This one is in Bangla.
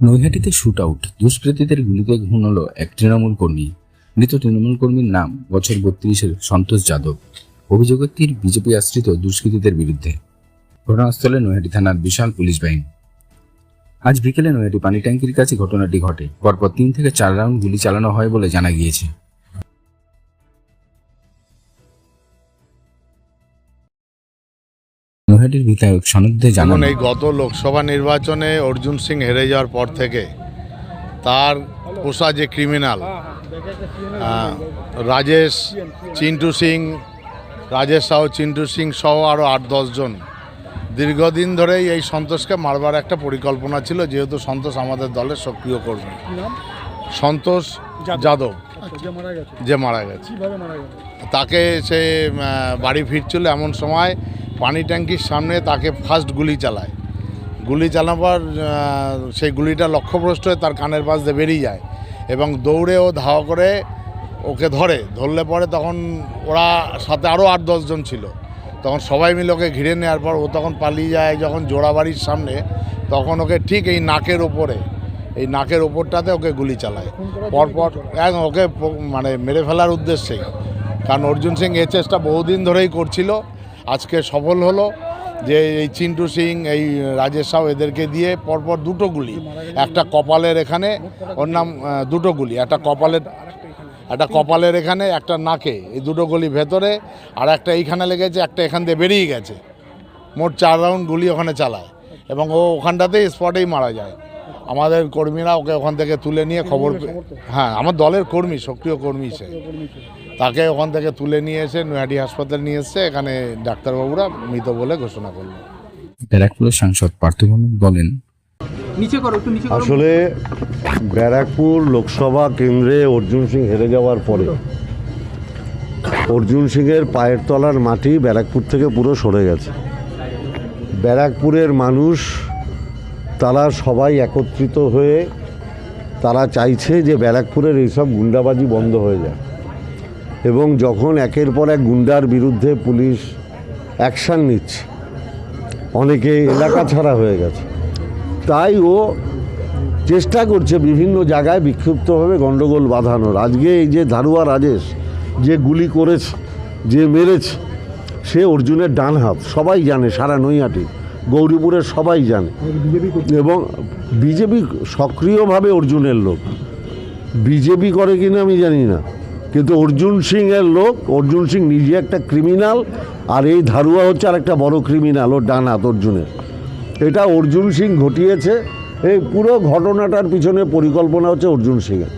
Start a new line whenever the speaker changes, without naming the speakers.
নৈহাটিতে শুট আউট দুষ্কৃতীদের গুলিতে ঘুম হলো এক তৃণমূল কর্মী। মৃত তৃণমূল কর্মীর নাম বছর বত্রিশের সন্তোষ যাদব। অভিযোগের তীর বিজেপি আশ্রিত দুষ্কৃতীদের বিরুদ্ধে। ঘটনাস্থলে নৈহাটি থানার বিশাল পুলিশ বাহিনী। আজ বিকেলে নৈহাটি পানি ট্যাঙ্কির কাছে ঘটনাটি ঘটে। পরপর তিন থেকে চার রাউন্ড গুলি চালানো হয় বলে জানা গিয়েছে। নৈহাটির বিধায়ক সনদে জানান।
এই গত লোকসভা নির্বাচনে অর্জুন সিং হেরে যাওয়ার পর থেকে তার পোষা যে ক্রিমিনাল রাজেশ চিন্টু সিং রাজেশ সাউ চিন্টু সিং সহ আরও আট দশজন দীর্ঘদিন ধরেই এই সন্তোষকে মারবার একটা পরিকল্পনা ছিল যেহেতু সন্তোষ আমাদের দলের সক্রিয় কর্মী। সন্তোষ যাদব।
আচ্ছা যে মারা গেছে।
যে মারা গেছে।
কীভাবে মারা গেছে?
তাকে সে বাড়ি ফিরছিল এমন সময় পানি ট্যাঙ্কির সামনে তাকে ফার্স্ট গুলি চালায়। গুলি চালাবার সেই গুলিটা লক্ষ্যভ্রষ্ট হয়ে তার কানের পাশ দিয়ে বেরিয়ে যায় এবং দৌড়ে ও ধাওয়া করে ওকে ধরে। ধরলে পরে তখন ওরা সাথে আরও আট দশজন ছিল। তখন সবাই মিলে ওকে ঘিরে নেওয়ার পর ও তখন পালিয়ে যায় যখন জোড়াবাড়ির সামনে। তখন ওকে ঠিক এই নাকের ওপরে এই নাকের ওপরটাতে ওকে গুলি চালায়। পরপর একদম ওকে মানে মেরে ফেলার উদ্দেশ্যেই। কারণ অর্জুন সিং এই চেষ্টা বহুদিন ধরেই করছিল। আজকে সফল হলো যে এই চিন্টু সিং এই রাজেশ সাউ এদেরকে দিয়ে পরপর দুটো গুলি। একটা কপালের এখানে ওর নাম দুটো গুলি। একটা কপালের একটা কপালের এখানে একটা নাকে। এই দুটো গুলি ভেতরে আর একটা এইখানে লেগেছে একটা এখান দিয়ে বেরিয়ে গেছে। মোট চার রাউন্ড গুলি ওখানে চালায়। এবং ও ওখানটাতেই স্পটেই মারা যায়। আমাদের কর্মীরা ওকে ওখান থেকে তুলে নিয়ে খবর হ্যাঁ আমার দলের কর্মী সক্রিয় কর্মী সে। তাকে ওখান থেকে তুলে নিয়ে এসে নৈহাটি হাসপাতাল নিয়ে এসে এখানে ডাক্তারবাবুরা মৃত বলে ঘোষণা করল।
ব্যারাকপুরের সাংসদ পার্থভৌমিক বলেন
নিচে করো একটু নিচে করো।
আসলে ব্যারাকপুর লোকসভা কেন্দ্রে অর্জুন সিং হেরে যাওয়ার পরে অর্জুন সিংয়ের পায়ের তলার মাটি ব্যারাকপুর থেকে পুরো সরে গেছে। ব্যারাকপুরের মানুষ তারা সবাই একত্রিত হয়ে তারা চাইছে যে ব্যারাকপুরের এইসব গুন্ডাবাজি বন্ধ হয়ে যায় এবং যখন একের পর এক গুন্ডার বিরুদ্ধে পুলিশ অ্যাকশান নিচ্ছে, অনেকে এলাকা ছাড়া হয়ে গেছে। তাই ও চেষ্টা করছে বিভিন্ন জায়গায় বিক্ষিপ্তভাবে গণ্ডগোল বাঁধানোর। আজকে এই যে ধারুয়া রাজেশ যে গুলি করেছে, যে মেরেছে, সে অর্জুনের ডান হাত, সবাই জানে, সারা নৈহাটি, গৌরীপুরের সবাই জানে। এবং বিজেপি সক্রিয়ভাবে অর্জুনের লোক। বিজেপি করে কিনা আমি জানি না। কিন্তু অর্জুন সিং এর লোক, অর্জুন সিং নিজে একটা ক্রিমিনাল আর এই ধারুয়া হচ্ছে আর একটা বড় ক্রিমিনাল ও ডান হাত অর্জুনের। এটা অর্জুন সিং ঘটিয়েছে, এই পুরো ঘটনাটার পিছনে পরিকল্পনা হচ্ছে অর্জুন সিংয়ের।